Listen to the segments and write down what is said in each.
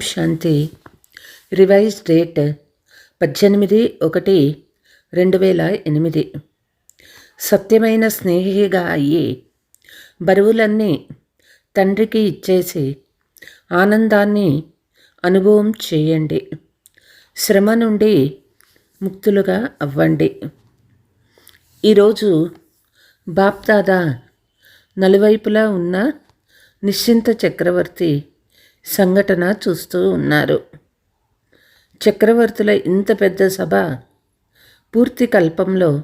శాంతి. Revise date పద్దెనిమిది ఒకటి రెండు వేల ఎనిమిది. సత్యమైన స్నేహిగా అయ్యి బరువులన్నీ తండ్రికి ఇచ్చేసి ఆనందాన్ని అనుభవం చేయండి. శ్రమ నుండి ముక్తులుగా అవ్వండి. ఈరోజు బాప్దాదా నలువైపులా ఉన్న నిశ్చింత చక్రవర్తి సంఘటన చూస్తూ ఉన్నారు. చక్రవర్తుల ఇంత పెద్ద సభ పూర్తి కల్పంలో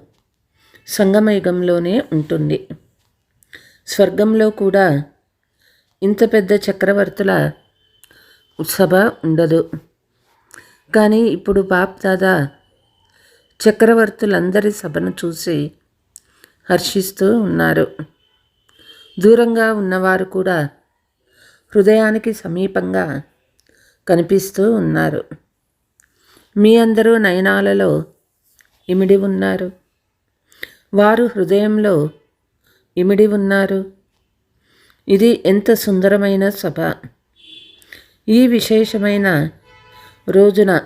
సంగమయుగంలోనే ఉంటుంది. స్వర్గంలో కూడా ఇంత పెద్ద చక్రవర్తుల సభ ఉండదు. కానీ ఇప్పుడు బాప్ దాదా చక్రవర్తులందరి సభను చూసి హర్షిస్తూ ఉన్నారు. దూరంగా ఉన్నవారు కూడా హృదయానికి సమీపంగా కనిపిస్తూ ఉన్నారు. మీ అందరూ నయనాలలో ఇమిడి ఉన్నారు. వారు హృదయంలో ఇమిడి ఉన్నారు. ఇది ఎంత సుందరమైన సభ. ఈ విశేషమైన రోజున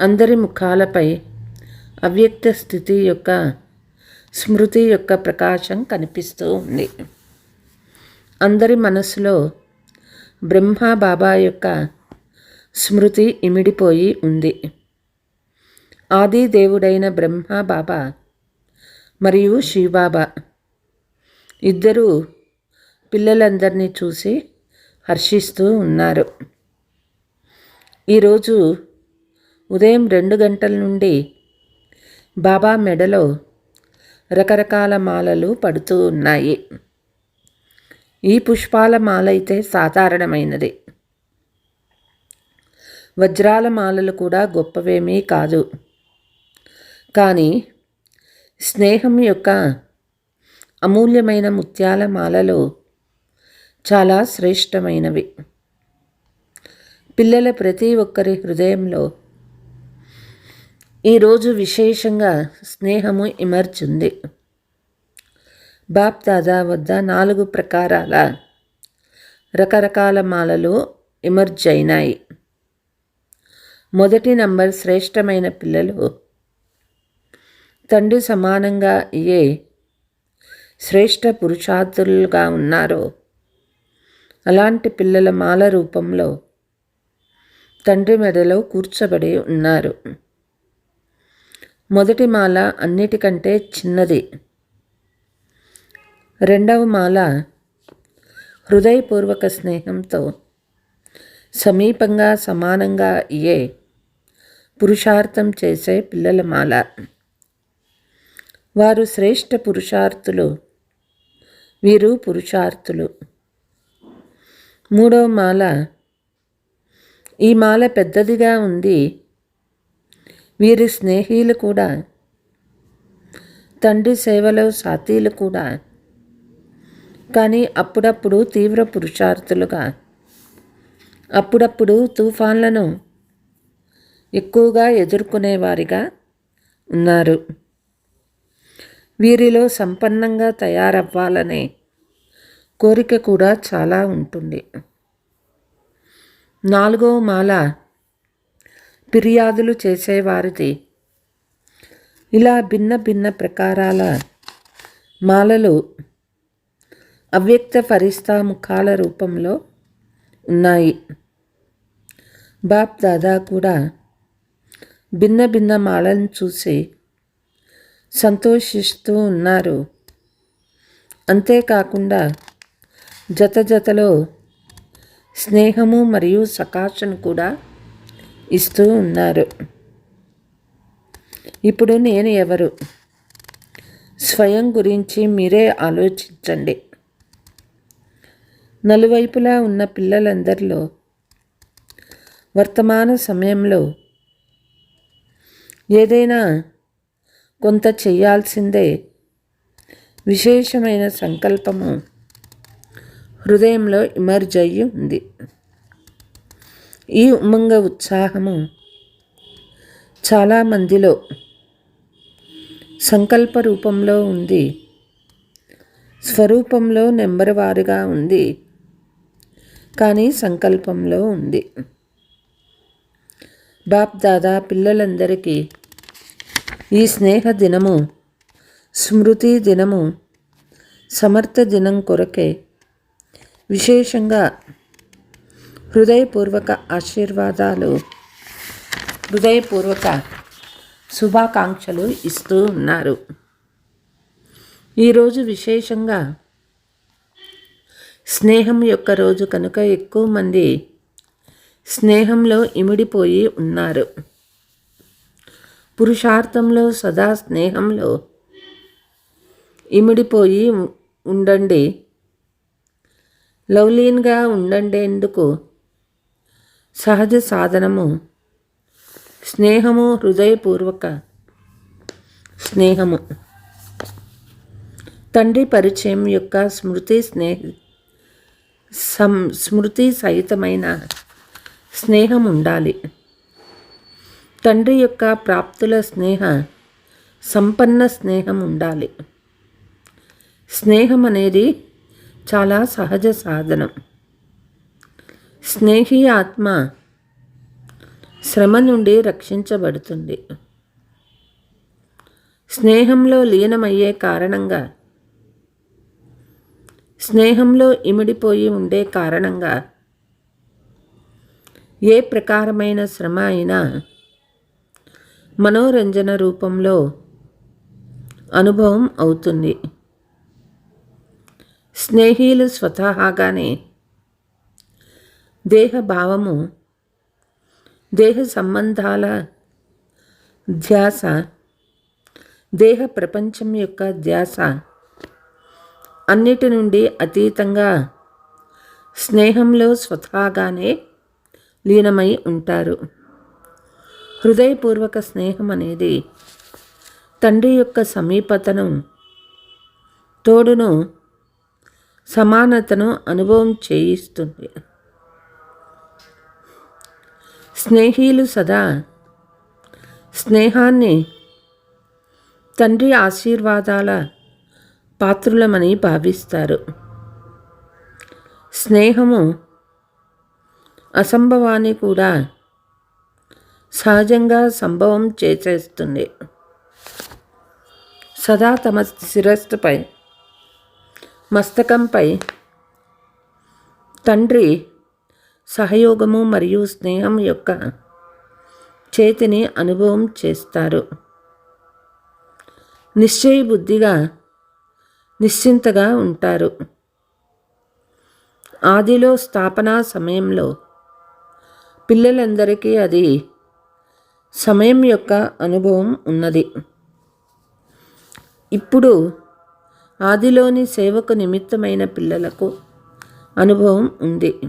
అందరి ముఖాలపై అవ్యక్త స్థితి యొక్క స్మృతి యొక్క ప్రకాశం కనిపిస్తూ ఉంది. అందరి మనసులో బ్రహ్మ బాబా యొక్క స్మృతి ఇమిడిపోయి ఉంది. ఆది దేవుడైన బ్రహ్మ బాబా మరియు శివబాబా ఇద్దరూ పిల్లలందరినీ చూసి హర్షిస్తూ ఉన్నారు. ఈరోజు ఉదయం రెండు గంటల నుండి బాబా మెడలో రకరకాల మాలలు పడుతూ ఉన్నాయి. ఈ పుష్పాల మాల అయితే సాధారణమైనది. వజ్రాల మాలలు కూడా గొప్పవేమీ కాదు. కానీ స్నేహం యొక్క అమూల్యమైన ముత్యాల మాలలో చాలా శ్రేష్టమైనవి. పిల్లల ప్రతి ఒక్కరి హృదయంలో ఈరోజు విశేషంగా స్నేహము ఇమర్చుంది. బాప్దాదా వద్ద నాలుగు ప్రకారాల రకరకాల మాలలు ఎమర్జ్ అయినాయి. మొదటి నంబర్ శ్రేష్టమైన పిల్లలు. తండ్రి సమానంగా ఏ శ్రేష్ట పురుషార్థులుగా ఉన్నారో అలాంటి పిల్లల మాల రూపంలో తండ్రి మెడలో కూర్చబడి ఉన్నారు. మొదటి మాల అన్నిటికంటే చిన్నది. రెండవ మాల హృదయపూర్వక స్నేహంతో సమీపంగా సమానంగా అయ్యే పురుషార్థం చేసే పిల్లల మాల. వారు శ్రేష్ఠ పురుషార్థులు వీరు పురుషార్థులు. మూడవ మాల ఈ మాల పెద్దదిగా ఉంది. వీరి స్నేహితులు కూడా తండ్రి సేవలో సాతీలు కూడా కానీ అప్పుడప్పుడు తీవ్ర పురుషార్థులుగా. అప్పుడప్పుడు తుఫాన్లను ఎక్కువగా ఎదుర్కొనేవారిగా ఉన్నారు. వీరిలో సంపన్నంగా తయారవ్వాలనే కోరిక కూడా చాలా ఉంటుంది. నాలుగో మాల ఫిర్యాదులు చేసేవారిది. ఇలా భిన్న భిన్న ప్రకారాల మాలలు అవ్యక్త ఫరిస్తా ముఖాల రూపంలో ఉన్నాయి. బాప్ దాదా కూడా భిన్న భిన్న మాలను చూసి సంతోషిస్తూ ఉన్నారు. అంతేకాకుండా జత జతలో స్నేహము మరియు సకాశను కూడా ఇస్తూ ఉన్నారు. ఇప్పుడు నేను ఎవరు? స్వయం గురించి మీరే ఆలోచించండి. నలువైపులా ఉన్న పిల్లలందరిలో వర్తమాన సమయంలో ఏదైనా కొంత చేయాల్సిందే విశేషమైన సంకల్పము హృదయంలో ఇమర్జ్ అయ్యి ఉంది. ఈ ఉమంగ ఉత్సాహము చాలామందిలో సంకల్ప రూపంలో ఉంది. స్వరూపంలో నెంబర్ వారుగా ఉంది. కానీ సంకల్పంలో ఉంది. బాప్ దాదా పిల్లలందరికీ ఈ స్నేహ దినము స్మృతి దినము సమర్థ దినం కొరకే విశేషంగా హృదయపూర్వక ఆశీర్వాదాలు హృదయపూర్వక శుభాకాంక్షలు ఇస్తూ ఉన్నారు. ఈరోజు విశేషంగా స్నేహం యొక్క రోజు కనుక ఎక్కువ మంది స్నేహంలో ఇమిడిపోయి ఉన్నారు. పురుషార్థంలో సదా స్నేహంలో ఇమిడిపోయి ఉండండి. లవ్లీన్గా ఉండండేందుకు సహజ సాధనము? స్నేహము హృదయపూర్వక స్నేహము. తండ్రి పరిచయం యొక్క స్మృతి స్నేహి సం స్మృతి సహితమైన స్నేహం ఉండాలి. తండ్రి యొక్క ప్రాప్తుల స్నేహ సంపన్న స్నేహం ఉండాలి. స్నేహం అనేది చాలా సహజ సాధనం. స్నేహి ఆత్మ శ్రమ నుండి రక్షించబడుతుంది. స్నేహంలో లీనమయ్యే కారణంగా స్నేహంలో ఇమిడిపోయి ఉండే కారణంగా ఏ ప్రకారమైన శ్రమ అయినా మనోరంజన రూపంలో అనుభవం అవుతుంది. స్నేహీలు స్వతహాగానే దేహభావము దేహ సంబంధాల ధ్యాస దేహ ప్రపంచం యొక్క ధ్యాస అన్నిటి నుండి అతీతంగా స్నేహంలో స్వతహాగానే లీనమై ఉంటారు. హృదయపూర్వక స్నేహం అనేది తండ్రి యొక్క సమీపతను తోడును సమానతను అనుభవం చేయిస్తుంది. స్నేహీలు సదా స్నేహాన్ని తండ్రి ఆశీర్వాదాల పాత్రులమని భావిస్తారు. స్నేహము అసంభవాన్ని కూడా సహజంగా సంభవం చేసేస్తుంది. సదా తమ శిరస్సుపై మస్తకంపై తండ్రి సహయోగము మరియు స్నేహం యొక్క చేతిని అనుభవం చేస్తారు. నిశ్చయ బుద్ధిగా నిశ్చింతగా ఉంటారు. ఆదిలో స్థాపన సమయంలో పిల్లలందరికీ అది సమయం యొక్క అనుభవం ఉన్నది. ఇప్పుడు ఆదిలోని సేవకు నిమిత్తమైన పిల్లలకు అనుభవం ఉంది.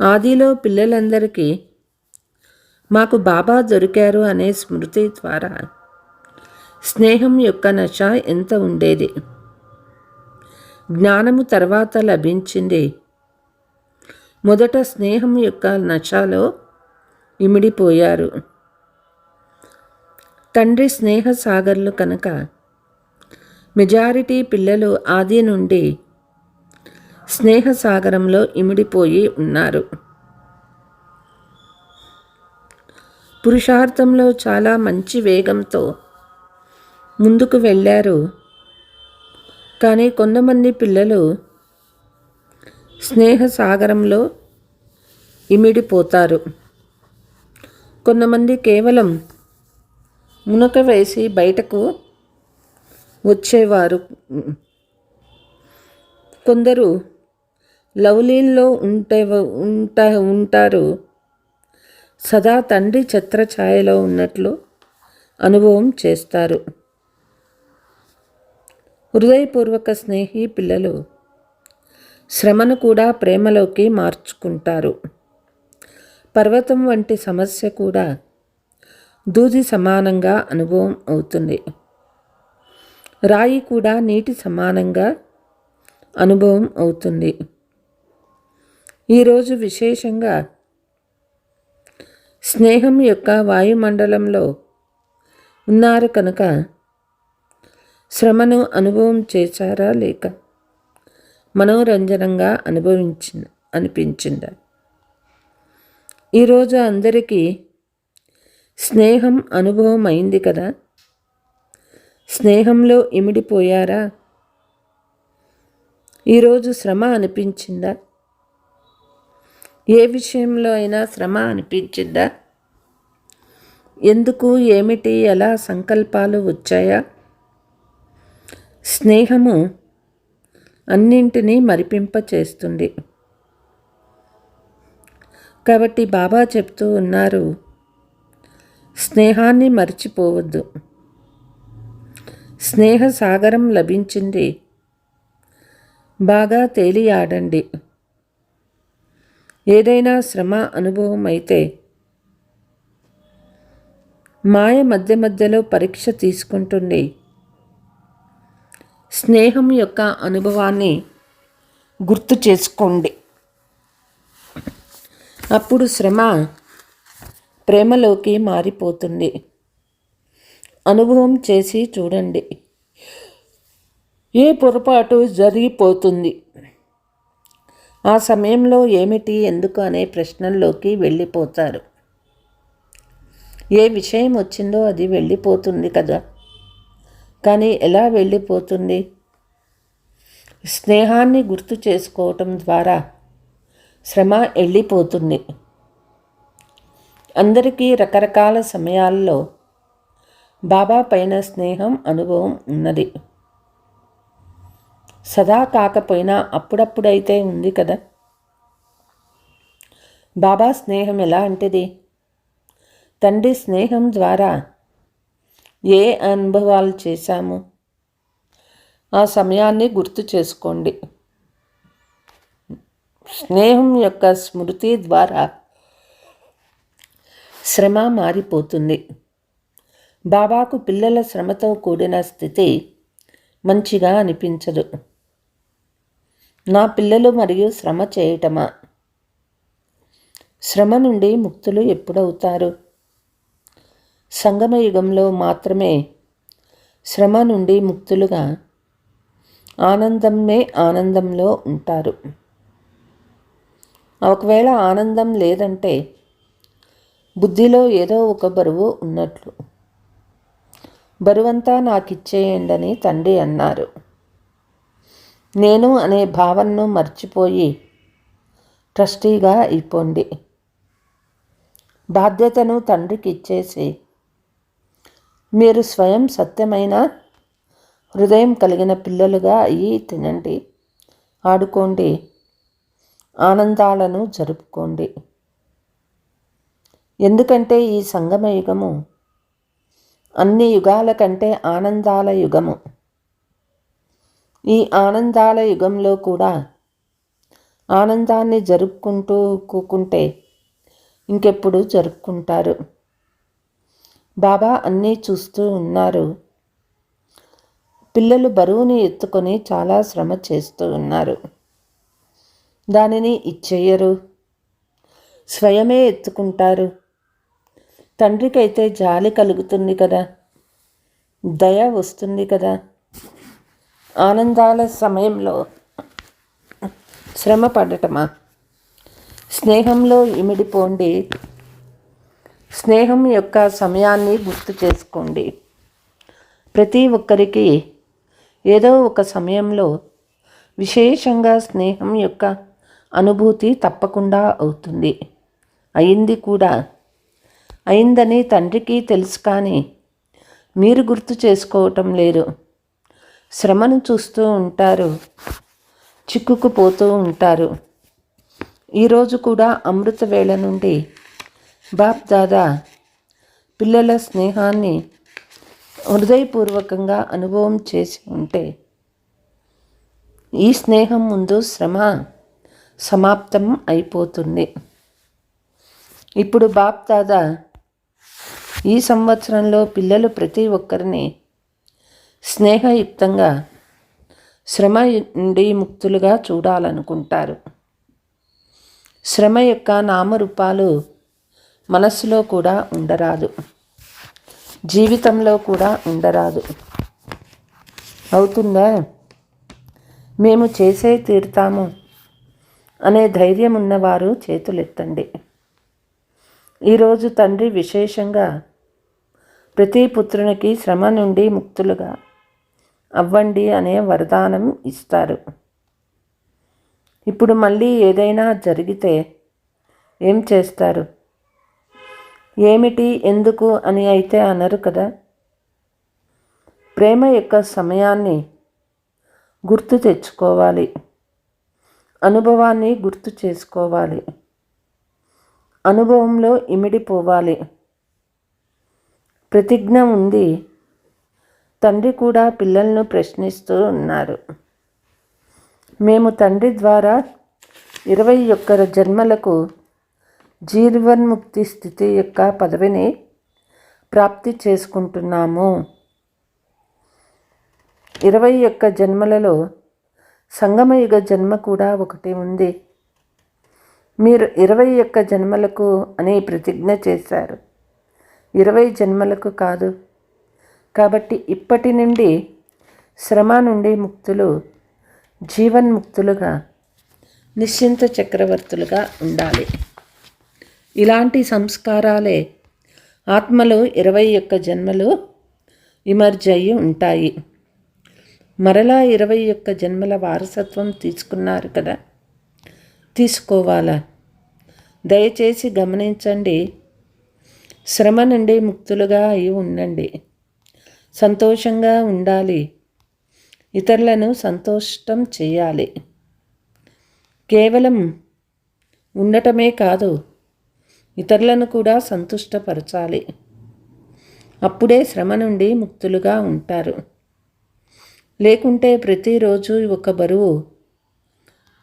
ఆదిలో పిల్లలందరికీ మాకు బాబా దొరికారు అనే స్మృతి ద్వారా స్నేహం యొక్క నశ ఎంత ఉండేది? జ్ఞానము తర్వాత లభించింది. మొదట స్నేహం యొక్క నశలో ఇమిడిపోయారు. తండ్రి స్నేహ సాగర్లు కనుక మెజారిటీ పిల్లలు ఆది నుండి స్నేహ సాగరంలో ఇమిడిపోయి ఉన్నారు. పురుషార్థంలో చాలా మంచి వేగంతో ముందుకు వెళ్ళారు. కానీ కొంతమంది పిల్లలు స్నేహ సాగరంలో ఇమిడిపోతారు. కొంతమంది కేవలం మునక వేసి బయటకు వచ్చేవారు. కొందరు లవ్లీన్లో ఉంటే ఉంటా ఉంటారు. సదా తండ్రి ఛత్రఛాయలో ఉన్నట్లు అనుభవం చేస్తారు. హృదయపూర్వక స్నేహి పిల్లలు శ్రమను కూడా ప్రేమలోకి మార్చుకుంటారు. పర్వతం వంటి సమస్య కూడా దూది సమానంగా అనుభవం అవుతుంది. రాయి కూడా నీటి సమానంగా అనుభవం అవుతుంది. ఈరోజు విశేషంగా స్నేహం యొక్క వాయుమండలంలో ఉన్నారు కనుక శ్రమను అనుభవం చేశారా లేక మనోరంజనంగా అనుభవించి అనిపించిందా? ఈరోజు అందరికీ స్నేహం అనుభవం అయింది కదా? స్నేహంలో ఇమిడిపోయారా? ఈరోజు శ్రమ అనిపించిందా? ఏ విషయంలో అయినా శ్రమ అనిపించిందా? ఎందుకు ఏమిటి ఎలా సంకల్పాలు వచ్చాయా? స్నేహము అన్నింటినీ మరిపింప చేస్తుంది కాబట్టి బాబా చెప్తూ ఉన్నారు స్నేహాన్ని మర్చిపోవద్దు. స్నేహ సాగరం లభించింది. బాగా తేలియాడండి. ఏదైనా శ్రమ అనుభవం అయితే మాయ మధ్య మధ్యలో పరీక్ష తీసుకుంటుంది. స్నేహం యొక్క అనుభవాన్ని గుర్తు చేసుకోండి. అప్పుడు శ్రమ ప్రేమలోకి మారిపోతుంది. అనుభవం చేసి చూడండి. ఏ పొరపాటు జరిగిపోతుంది? ఆ సమయంలో ఏమిటి ఎందుకు అనే ప్రశ్నల్లోకి వెళ్ళిపోతారు. ఏ విషయం వచ్చిందో అది వెళ్ళిపోతుంది కదా. కానీ ఎలా వెళ్ళిపోతుంది? స్నేహాన్ని గుర్తు చేసుకోవటం ద్వారా శ్రమ వెళ్ళిపోతుంది అందరికీ రకరకాల సమయాల్లో బాబా పైన స్నేహం అనుభవం ఉన్నది. సదా కాకపోయినా అప్పుడప్పుడైతే ఉంది కదా? బాబా స్నేహం ఎలాంటిది తండ్రి స్నేహం ద్వారా ఏ అనుభవాలు చేశాము? ఆ సమయాన్ని గుర్తు చేసుకోండి. స్నేహం యొక్క స్మృతి ద్వారా శ్రమ మారిపోతుంది. బాబాకు పిల్లల శ్రమతో కూడిన స్థితి మంచిగా అనిపించదు. నా పిల్లలు మరియు శ్రమ చేయటమా? శ్రమ నుండి ముక్తులు ఎప్పుడవుతారు? సంగమయుగంలో మాత్రమే శ్రమ నుండి ముక్తులుగా ఆనందమే ఆనందంలో ఉంటారు. ఒకవేళ ఆనందం లేదంటే బుద్ధిలో ఏదో ఒక బరువు ఉన్నట్లు. బరువంతా నాకు ఇచ్చేయండి తండ్రి అన్నారు. నేను అనే భావనను మర్చిపోయి ట్రస్టీగా అయిపోండి. బాధ్యతను తండ్రికి ఇచ్చేసి మీరు స్వయం సత్యమైన హృదయం కలిగిన పిల్లలుగా అయ్యి తినండి. ఆడుకోండి. ఆనందాలను జరుపుకోండి. ఎందుకంటే ఈ సంగమ యుగము అన్ని యుగాల కంటే ఆనందాల యుగము. ఈ ఆనందాల యుగంలో కూడా ఆనందాన్ని జరుపుకుంటూ కూకుంటే ఇంకెప్పుడు జరుపుకుంటారు. బాబా అన్నీ చూస్తూ ఉన్నారు. పిల్లలు బరువుని ఎత్తుకొని చాలా శ్రమ చేస్తూ ఉన్నారు. దానిని ఇచ్చేయరు. స్వయమే ఎత్తుకుంటారు. తండ్రికైతే జాలి కలుగుతుంది కదా. దయ వస్తుంది కదా. ఆనందాల సమయంలో శ్రమ పడటమా? స్నేహంలో ఇమిడిపోండి. స్నేహం యొక్క సమయాన్ని గుర్తు చేసుకోండి. ప్రతి ఒక్కరికి ఏదో ఒక సమయంలో విశేషంగా స్నేహం యొక్క అనుభూతి తప్పకుండా అవుతుంది. అయింది కూడా. అయిందని తండ్రికి తెలుసు కానీ మీరు గుర్తు చేసుకోవటం లేరు శ్రమను చూస్తూ ఉంటారు. చిక్కుకుపోతూ ఉంటారు. ఈరోజు కూడా అమృత వేళ నుండి బాప్ దాదా పిల్లల స్నేహాన్ని హృదయపూర్వకంగా అనుభవం చేసి ఉంటే ఈ స్నేహం ముందు శ్రమ సమాప్తం అయిపోతుంది. ఇప్పుడు బాప్ దాదా ఈ సంవత్సరంలో పిల్లలు ప్రతి ఒక్కరిని స్నేహయుక్తంగా శ్రమ నుండి ముక్తులుగా చూడాలనుకుంటారు. శ్రమ యొక్క నామరూపాలు మనస్సులో కూడా ఉండరాదు. జీవితంలో కూడా ఉండరాదు. అవుతుందా? మేము చేసే తీరుతాము అనే ధైర్యం ఉన్నవారు చేతులెత్తండి. ఈరోజు తండ్రి విశేషంగా ప్రతి పుత్రునికి శ్రమ నుండి ముక్తులుగా అవ్వండి అనే వరదానం ఇస్తారు. ఇప్పుడు మళ్ళీ ఏదైనా జరిగితే ఏం చేస్తారు? ఏమిటి ఎందుకు అని అయితే అనరు కదా. ప్రేమ యొక్క సమయాన్ని గుర్తు తెచ్చుకోవాలి. అనుభవాన్ని గుర్తు చేసుకోవాలి. అనుభవంలో ఇమిడిపోవాలి ప్రతిజ్ఞ ఉంది. తండ్రి కూడా పిల్లలను ప్రశ్నిస్తూ ఉన్నారు. మేము తండ్రి ద్వారా ఇరవై ఒక్క జన్మలకు జీవన్ముక్తి స్థితి యొక్క పదవిని ప్రాప్తి చేసుకుంటున్నాము. ఇరవై ఒక్క జన్మలలో సంగమయుగ జన్మ కూడా ఒకటి ఉంది. మీరు ఇరవై ఒక్క జన్మలకు అని ప్రతిజ్ఞ చేశారు. ఇరవై జన్మలకు కాదు. కాబట్టి ఇప్పటి నుండి శ్రమ నుండి ముక్తులు జీవన్ముక్తులుగా నిశ్చింత చక్రవర్తులుగా ఉండాలి. ఇలాంటి సంస్కారాలే ఆత్మలో ఇరవై ఒక్క జన్మలు ఇమర్జ్ ఉంటాయి. మరలా ఇరవై ఒక్క జన్మల వారసత్వం తీసుకున్నారు కదా. తీసుకోవాలా? దయచేసి గమనించండి. శ్రమ నుండి ముక్తులుగా అయి ఉండండి. సంతోషంగా ఉండాలి. ఇతరులను సంతోషం చేయాలి. కేవలం ఉండటమే కాదు ఇతరులను కూడా సంతుష్టపరచాలి. అప్పుడే శ్రమ నుండి ముక్తులుగా ఉంటారు. లేకుంటే ప్రతిరోజు ఒక బరువు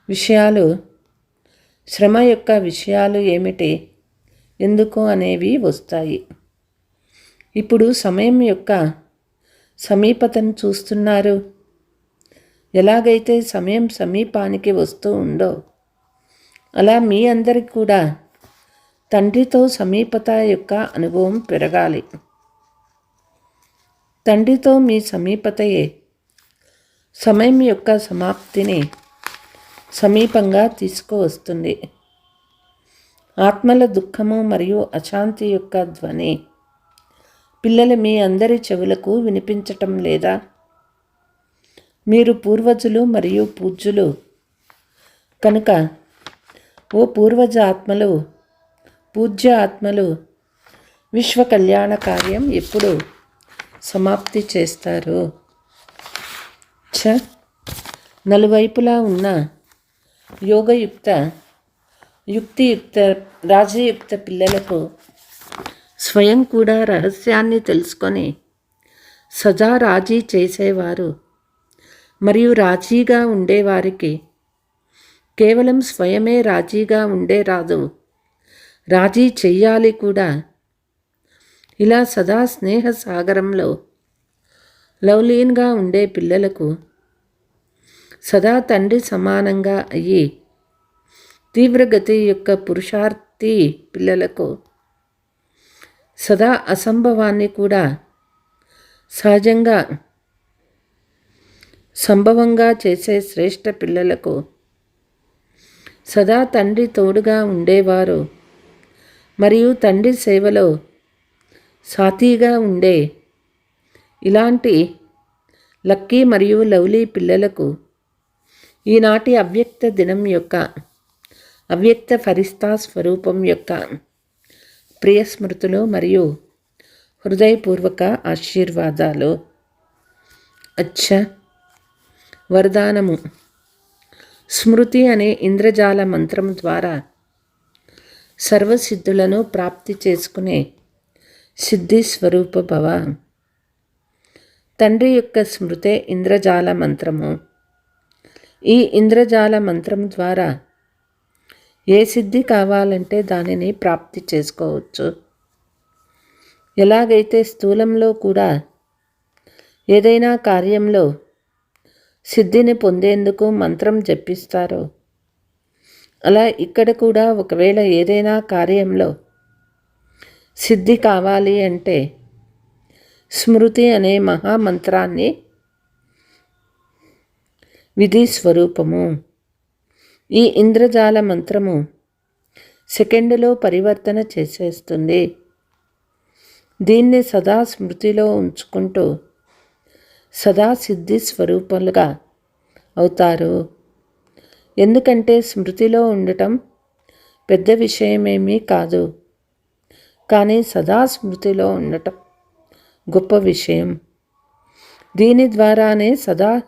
విషయాలు శ్రమ యొక్క విషయాలు ఏమిటి ఎందుకు అనేవి వస్తాయి. ఇప్పుడు సమయం యొక్క సమీపతను చూస్తున్నారు. ఎలాగైతే సమయం సమీపానికి వస్తూ ఉందో అలా మీ అందరికి కూడా తండ్రితో సమీపత యొక్క అనుభవం పెరగాలి. తండ్రితో మీ సమీపతయే. సమయం యొక్క సమాప్తిని సమీపంగా తీసుకువస్తుంది. ఆత్మల దుఃఖము మరియు అశాంతి యొక్క ధ్వని పిల్లలు మీ అందరి చెవులకు వినిపించటం లేదా? మీరు పూర్వజులు మరియు పూజ్యులు. కనుక ఓ పూర్వజ ఆత్మలు పూజ్య ఆత్మలు విశ్వ కళ్యాణ కార్యం ఎప్పుడు సమాప్తి చేస్తారు? ఛ. నలువైపులా ఉన్న యోగయుక్త యుక్తియుక్త రాజయుక్త పిల్లలకు స్వయం కూడా రహస్యాన్ని తెలుసుకొని సజా రాజీ చేసేవారు. మరియు రాజీగా ఉండేవారికి కేవలం స్వయమే రాజీగా ఉండే రాదు రాజీ చెయ్యాలి కూడా. ఇలా సదా స్నేహ సాగరంలో లవ్లీన్గా ఉండే పిల్లలకు సదా తండ్రి సమానంగా అయ్యి తీవ్రగతి యొక్క పురుషార్థి పిల్లలకు సదా అసంభవాన్ని కూడా సహజంగా సంభవంగా చేసే శ్రేష్ఠ పిల్లలకు సదా తండ్రి తోడుగా ఉండేవారు. మరియు తండ్రి సేవలో సాతీగా ఉండే ఇలాంటి లక్కీ మరియు లవ్లీ పిల్లలకు ఈనాటి అవ్యక్త దినం యొక్క అవ్యక్త ఫరిస్తా స్వరూపం యొక్క ప్రియ స్మృతులు మరియు హృదయపూర్వక ఆశీర్వాదాలు. అచ్చ వరదానము. స్మృతి అనే ఇంద్రజాల మంత్రం ద్వారా సర్వసిద్ధులను ప్రాప్తి చేసుకునే సిద్ధి స్వరూప భవ తండ్రి యొక్క స్మృతే ఇంద్రజాల మంత్రము. ఈ ఇంద్రజాల మంత్రం ద్వారా ఏ సిద్ధి కావాలంటే దానిని ప్రాప్తి చేసుకోవచ్చు. ఎలాగైతే స్థూలంలో కూడా ఏదైనా కార్యంలో సిద్ధిని పొందేందుకు మంత్రం జపిస్తారో అలా ఇక్కడ కూడా ఒకవేళ ఏదైనా కార్యంలో సిద్ధి కావాలి అంటే స్మృతి అనే మహామంత్రాన్ని విధి స్వరూపము. ఈ ఇంద్రజాల మంత్రము సెకండ్లో పరివర్తన చేసేస్తుంది. దీన్ని సదా స్మృతిలో ఉంచుకుంటూ సదా సిద్ధి స్వరూపాలుగా అవుతారు. ఎందుకంటే స్మృతిలో ఉండటం పెద్ద విషయమేమీ కాదు. కానీ సదా స్మృతిలో ఉండటం గొప్ప విషయం. దీని ద్వారానే సదా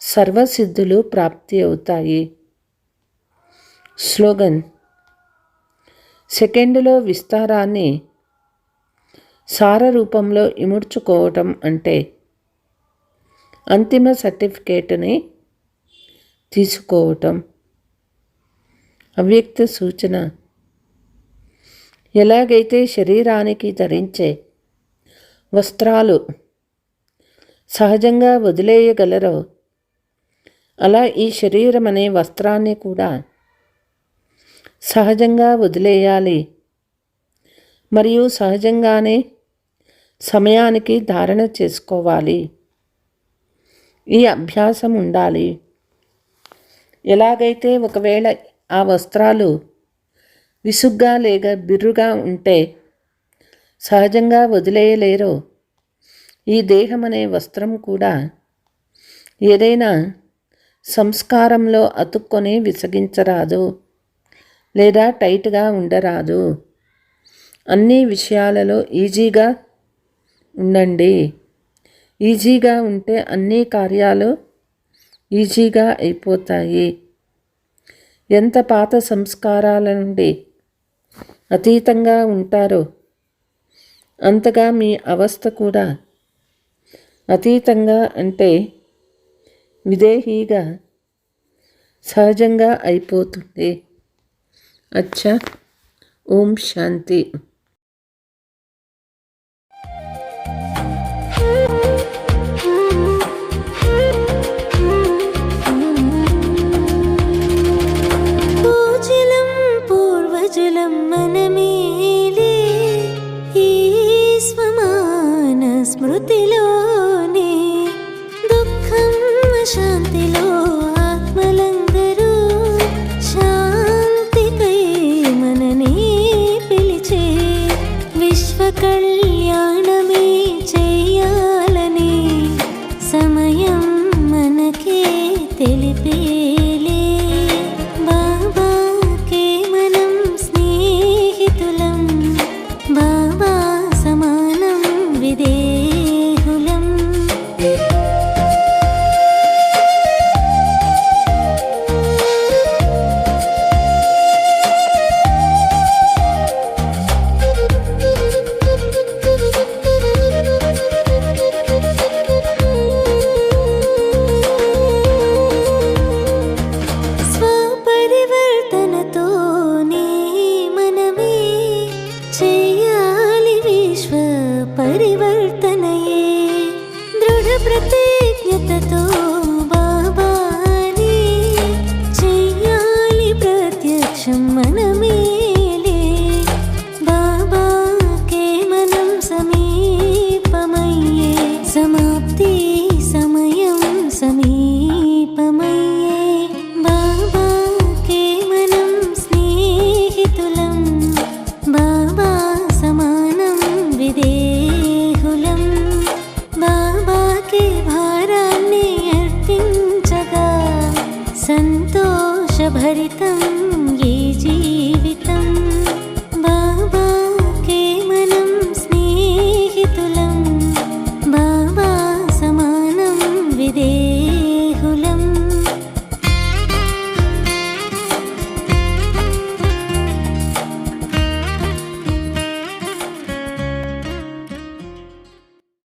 సర్వసిద్ధులు ప్రాప్తి అవుతాయి. స్లోగన్. సెకండ్లో విస్తారాన్ని సార రూపంలో ఇముడ్చుకోవటం అంటే అంతిమ సర్టిఫికేట్ని తీసుకోవటం. అవ్యక్త సూచన. ఎలాగైతే శరీరానికి ధరించే వస్త్రాలు సహజంగా వదిలేయగలరో అలా ఈ శరీరం అనే వస్త్రాన్ని కూడా సహజంగా వదిలేయాలి. మరియు సహజంగానే సమయానికి ధారణ చేసుకోవాలి. ఈ అభ్యాసం ఉండాలి. ఎలాగైతే ఒకవేళ ఆ వస్త్రాలు విసుగ్గా లేక బిర్రుగా ఉంటే సహజంగా వదిలేయలేరో ఈ దేహం అనే వస్త్రం కూడా ఏదైనా సంస్కారంలో అతుక్కొని విసగించరాదు లేదా టైట్గా ఉండరాదు. అన్ని విషయాలలో ఈజీగా ఉండండి. ఈజీగా ఉంటే అన్ని కార్యాలు ఈజీగా అయిపోతాయి. ఎంత పాత సంస్కారాల నుండి అతీతంగా ఉంటారో అంతగా మీ అవస్థ కూడా అతీతంగా అంటే విదేహీగా సహజంగా అయిపోతుంది. అచ్చా. ఓం శాంతి.